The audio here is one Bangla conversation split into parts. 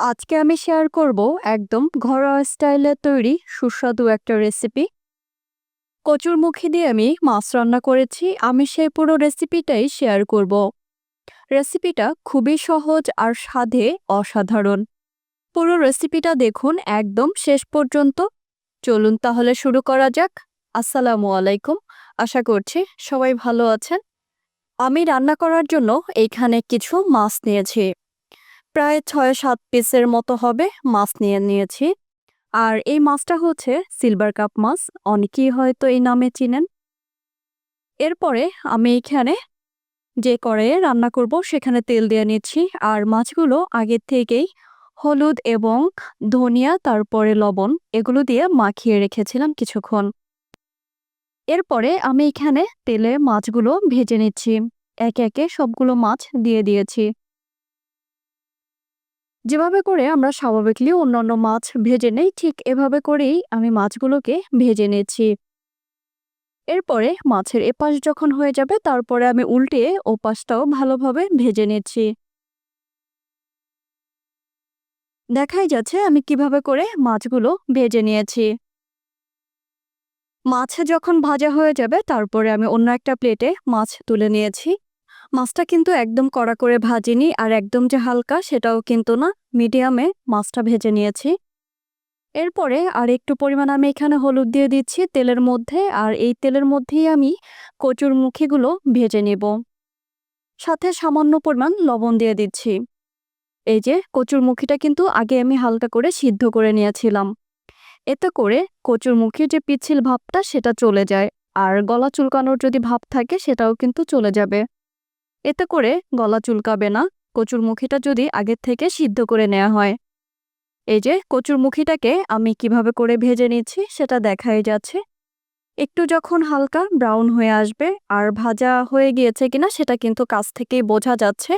আজকে আমি শেয়ার করব একদম ঘরোয়া স্টাইলে তৈরি সুস্বাদু একটা রেসিপি কচুরমুখী দিয়ে আমি মাছ রান্না করেছি, আমি সেই পুরো রেসিপিটাই শেয়ার করব। রেসিপিটা খুবই সহজ আর স্বাদে অসাধারণ। পুরো রেসিপিটা দেখুন একদম শেষ পর্যন্ত। চলুন তাহলে শুরু করা যাক। আসসালামু আলাইকুম। আশা করছি সবাই ভালো আছেন। আমি রান্না করার জন্য এইখানে কিছু মাছ নিয়েছি। প্রায় ছয় সাত পিসের মতো হবে মাছ নিয়ে নিয়েছি। আর এই মাছটা হচ্ছে সিলভার কাপ মাছ, অনেকেই হয়তো এই নামে চিনেন। এরপরে আমি এখানে যে কড়াইয়ে রান্না করব সেখানে তেল দিয়ে নিচ্ছি। আর মাছগুলো আগের থেকেই হলুদ এবং ধনিয়া, তারপরে লবণ, এগুলো দিয়ে মাখিয়ে রেখেছিলাম কিছুক্ষণ। এরপরে আমি এখানে তেলে মাছগুলো ভেজে নিচ্ছি। একে একে সবগুলো মাছ দিয়ে দিয়েছি। যেভাবে করে আমরা স্বাভাবিকলি অন্যান্য মাছ ভেজে নেই, ঠিক এভাবে করেই আমি মাছগুলোকে ভেজে নিচ্ছি। এরপরে মাছের এপাশ যখন হয়ে যাবে, তারপরে আমি উল্টে ওপাশটাও ভালোভাবে ভেজে নিচ্ছি। দেখাই যাচ্ছে আমি কীভাবে করে মাছগুলো ভেজে নিয়েছি। মাছ যখন ভাজা হয়ে যাবে, তারপরে আমি অন্য একটা প্লেটে মাছ তুলে নিয়েছি। মাছটা কিন্তু একদম কড়া করে ভাজিনি আর একদম যে হালকা সেটাও কিন্তু না, মিডিয়ামে মাছটা ভেজে নিয়েছি। এরপরে আর একটু পরিমাণ আমি এখানে হলুদ দিয়ে দিচ্ছি তেলের মধ্যে আর এই তেলের মধ্যেই আমি কচুর মুখিগুলো ভেজে নেব। সাথে সামান্য পরিমাণ লবণ দিয়ে দিচ্ছি। এই যে কচুর মুখিটা কিন্তু আগে আমি হালকা করে সিদ্ধ করে নিয়েছিলাম। এতে করে কচুর মুখির যে পিছিল ভাবটা সেটা চলে যায় আর গলা চুলকানোর যদি ভাব থাকে সেটাও কিন্তু চলে যাবে। এতে করে গলা চুলকাবে না। কচুরমুখিটা যদি আগের থেকে সিদ্ধ করে নেওয়া হয়। এই যে কচুরমুখিটাকে আমি কীভাবে করে ভেজে নিচ্ছি সেটা দেখাই যাচ্ছে। একটু যখন হালকা ব্রাউন হয়ে আসবে আর ভাজা হয়ে গিয়েছে কিনা সেটা কিন্তু কাছ থেকেই বোঝা যাচ্ছে।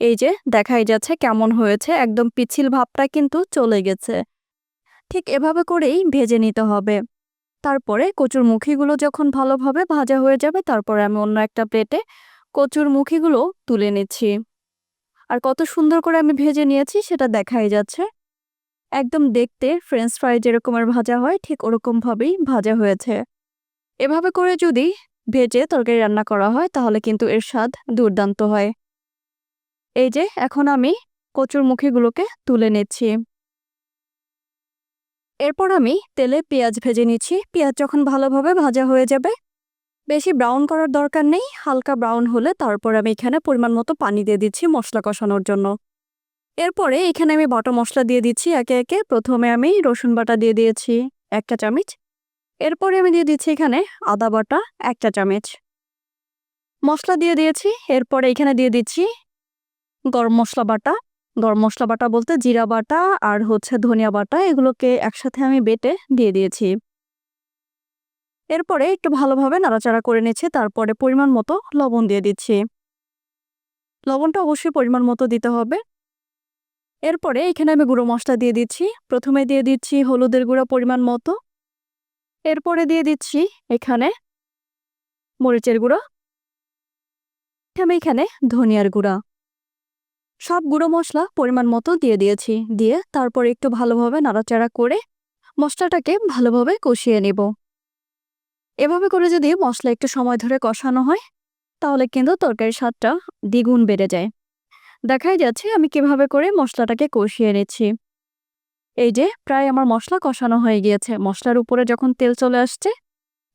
এই যে দেখাই যাচ্ছে কেমন হয়েছে, একদম পিছিল ভাবটা কিন্তু চলে গেছে। ঠিক এভাবে করেই ভেজে নিতে হবে। তারপরে কচুর মুখিগুলো যখন ভালোভাবে ভাজা হয়ে যাবে, তারপরে আমি অন্য একটা প্লেটে কচুর মুখিগুলো তুলে নিচ্ছি। আর কত সুন্দর করে আমি ভেজে নিয়েছি, সেটা দেখাই যাচ্ছে। একদম দেখতে ফ্রেঞ্চ ফ্রাই যেরকমের ভাজা হয়, ঠিক ওরকমভাবেই ভাজা হয়েছে। এভাবে করে যদি ভেজে তরকারি রান্না করা হয়, তাহলে কিন্তু এর স্বাদ দুর্দান্ত হয়। এই যে, এখন আমি কচুর মুখিগুলোকে তুলে নিচ্ছি। এরপর আমি তেলে পেঁয়াজ ভেজে নিচ্ছি। পেঁয়াজ যখন ভালোভাবে ভাজা হয়ে যাবে বেশি ব্রাউন করার দরকার নেই, হালকা ব্রাউন হলে তারপর আমি এখানে পরিমাণ মতো পানি দিয়ে দিচ্ছি মশলা কষানোর জন্য। এরপরে এখানে আমি বাটা মশলা দিয়ে দিচ্ছি একে একে। প্রথমে আমি রসুন বাটা দিয়ে দিয়েছি একটা চামচ এরপরে আমি দিয়ে দিচ্ছি এখানে আদা বাটা একটা চামচ মশলা দিয়ে দিয়েছি, এরপরে এখানে দিয়ে দিচ্ছি গরম মশলা বাটা। গরম মশলা বাটা বলতে জিরা বাটা আর হচ্ছে ধনিয়া বাটা, এগুলোকে একসাথে আমি বেটে দিয়ে দিয়েছি। এরপরে একটু ভালোভাবে নাড়াচাড়া করে নিচ্ছে, তারপরে পরিমাণ মতো লবণ দিয়ে দিচ্ছি। লবণটা অবশ্যই পরিমাণ মতো দিতে হবে। এরপরে এখানে আমি গুঁড়ো মশলা দিয়ে দিচ্ছি। প্রথমে দিয়ে দিচ্ছি হলুদের গুঁড়ো পরিমাণ মতো। এরপরে দিয়ে দিচ্ছি এখানে মরিচের গুঁড়ো। আমি এখানে ধনিয়ার গুঁড়া। সব গুঁড়ো মশলা পরিমাণ মতো দিয়ে দিয়েছি। দিয়ে তারপর একটু ভালোভাবে নাড়াচাড়া করে মশলাটাকে ভালোভাবে কষিয়ে নেব। এভাবে করে যদি মশলা একটু সময় ধরে কষানো হয়, তাহলে কিন্তু তরকারির স্বাদটা দ্বিগুণ বেড়ে যায়। দেখাই যাচ্ছে আমি কীভাবে করে মশলাটাকে কষিয়ে নিচ্ছি। এই যে প্রায় আমার মশলা কষানো হয়ে গিয়েছে। মশলার উপরে যখন তেল চলে আসছে,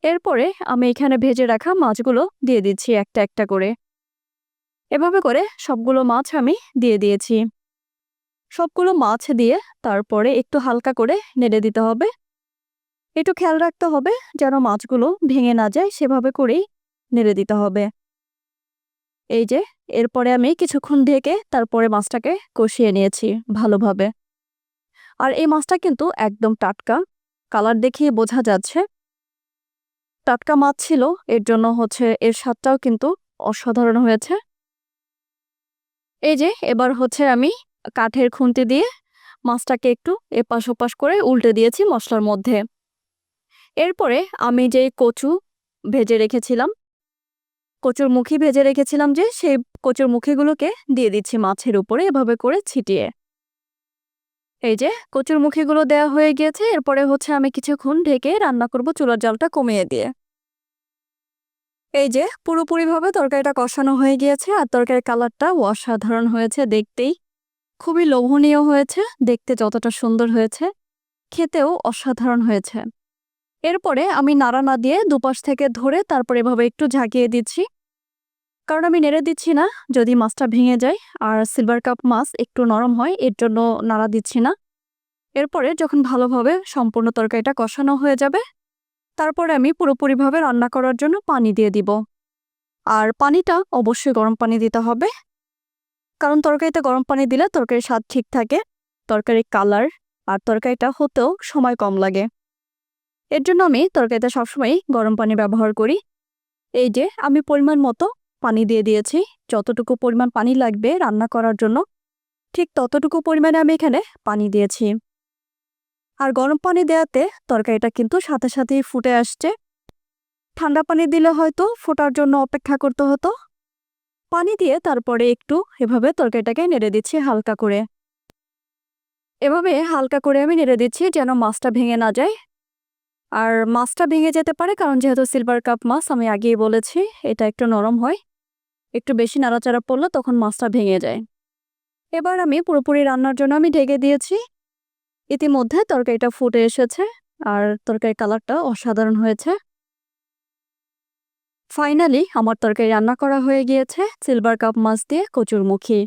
এরপরে আমি এখানে ভেজে রাখা মাছগুলো দিয়ে দিচ্ছি একটা একটা করে। এভাবে করে সবগুলো মাছ আমি দিয়ে দিয়েছি। সবগুলো মাছ দিয়ে তারপরে একটু হালকা করে নেড়ে দিতে হবে। একটু খেয়াল রাখতে হবে যেন মাছগুলো ভেঙে না যায়, সেভাবে করেই নেড়ে দিতে হবে। এই যে, এরপরে আমি কিছুক্ষণ ঢেকে তারপরে মাছটাকে কষিয়ে নিয়েছি ভালোভাবে। আর এই মাছটা কিন্তু একদম টাটকা। কালার দেখিয়ে বোঝা যাচ্ছে। টাটকা মাছ ছিল, এর জন্য হচ্ছে এর স্বাদটাও কিন্তু অসাধারণ হয়েছে। এই যে, এবার হচ্ছে আমি কাঠের খুন্তি দিয়ে মাছটাকে একটু এপাশ ওপাশ করে উল্টে দিয়েছি মশলার মধ্যে। এরপরে আমি যে কচু ভেজে রেখেছিলাম, কচুর মুখি ভেজে রেখেছিলাম যে সেই কচুর মুখিগুলোকে দিয়ে দিচ্ছি মাছের উপরে এভাবে করে ছিটিয়ে। এই যে কচুর মুখিগুলো দেওয়া হয়ে গিয়েছে, এরপরে হচ্ছে আমি কিছুক্ষণ ঢেকে রান্না করব চুলার জালটা কমিয়ে দিয়ে। এই যে পুরোপুরিভাবে তরকারিটা কষানো হয়ে গিয়েছে আর তরকারির কালারটা অসাধারণ হয়েছে দেখতেই। খুবই লোভনীয় হয়েছে, দেখতে যতটা সুন্দর হয়েছে, খেতেও অসাধারণ হয়েছে। এরপরে আমি নাড়া না দিয়ে দুপাশ থেকে ধরে তারপর এভাবে একটু ঝাঁকিয়ে দিচ্ছি। কারণ আমি নেড়ে দিচ্ছি না, যদি মাছটা ভেঙে যায় আর সিলভার কাপ মাছ একটু নরম হয়, এর জন্য নাড়া দিচ্ছি না। এরপরে যখন ভালোভাবে সম্পূর্ণ তরকারিটা কষানো হয়ে যাবে, তারপরে আমি পুরোপুরিভাবে রান্না করার জন্য পানি দিয়ে দিব। আর পানিটা অবশ্যই গরম পানি দিতে হবে, কারণ তরকারিতে গরম পানি দিলে তরকারির স্বাদ ঠিক থাকে, তরকারির কালার আর তরকারিটা হতেও সময় কম লাগে। এর জন্য আমি তরকারিতে সবসময় গরম পানি ব্যবহার করি। এই যে, আমি পরিমাণ মতো পানি দিয়ে দিয়েছি। যতটুকু পরিমাণ পানি লাগবে রান্না করার জন্য, ঠিক ততটুকু পরিমাণে আমি এখানে পানি দিয়েছি। আর গরম পানি দেওয়াতে তরকারিটা কিন্তু সাথে সাথেই ফুটে আসছে। ঠান্ডা পানি দিলে হয়তো ফোটার জন্য অপেক্ষা করতে হতো। পানি দিয়ে তারপরে একটু এভাবে তরকারিটাকে নেড়ে দিচ্ছি হালকা করে। এভাবে হালকা করে আমি নেড়ে দিচ্ছি যেন মাছটা ভেঙে না যায়। আর মাছটা ভেঙে যেতে পারে, কারণ যেহেতু সিলভার কাপ মাছ, আমি আগেই বলেছি, এটা একটু নরম হয়। একটু বেশি নাড়াচাড়া পড়লে তখন মাছটা ভেঙে যায়। এবার আমি পুরোপুরি রান্নার জন্য আমি ঢেকে দিয়েছি। ইতিমধ্যে তরকারিটা ফুটে এসেছে, আর তরকারির কালারটা অসাধারণ হয়েছে। ফাইনালি আমার তরকারি রান্না করা হয়ে গিয়েছে সিলভার কাপ মাছ দিয়ে কচুরমুখী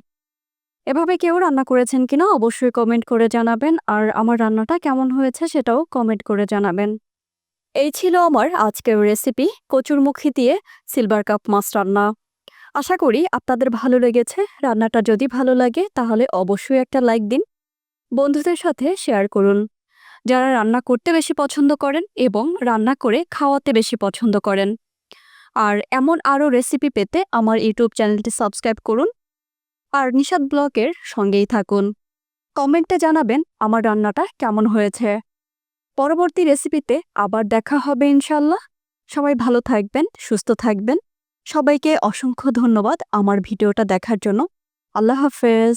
এভাবে কেউ রান্না করেছেন কিনা অবশ্যই কমেন্ট করে জানাবেন, আর আমার রান্নাটা কেমন হয়েছে সেটাও কমেন্ট করে জানাবেন। এই ছিল আমার আজকের রেসিপি কচুরমুখী দিয়ে সিলভার কাপ মাছ রান্না। আশা করি আপনাদের ভালো লেগেছে। রান্নাটা যদি ভালো লাগে, তাহলে অবশ্যই একটা লাইক দিন। বন্ধুদের সাথে শেয়ার করুন। যারা রান্না করতে বেশি পছন্দ করেন এবং রান্না করে খাওয়াতে বেশি পছন্দ করেন। আর এমন আরও রেসিপি পেতে আমার ইউটিউব চ্যানেলটি সাবস্ক্রাইব করুন। আর নিষাদ ব্লগের সঙ্গেই থাকুন। কমেন্টে জানাবেন আমার রান্নাটা কেমন হয়েছে। পরবর্তী রেসিপিতে আবার দেখা হবে ইনশাল্লাহ সবাই ভালো থাকবেন, সুস্থ থাকবেন। সবাইকে অসংখ্য ধন্যবাদ আমার ভিডিওটা দেখার জন্য। আল্লাহ হাফেজ।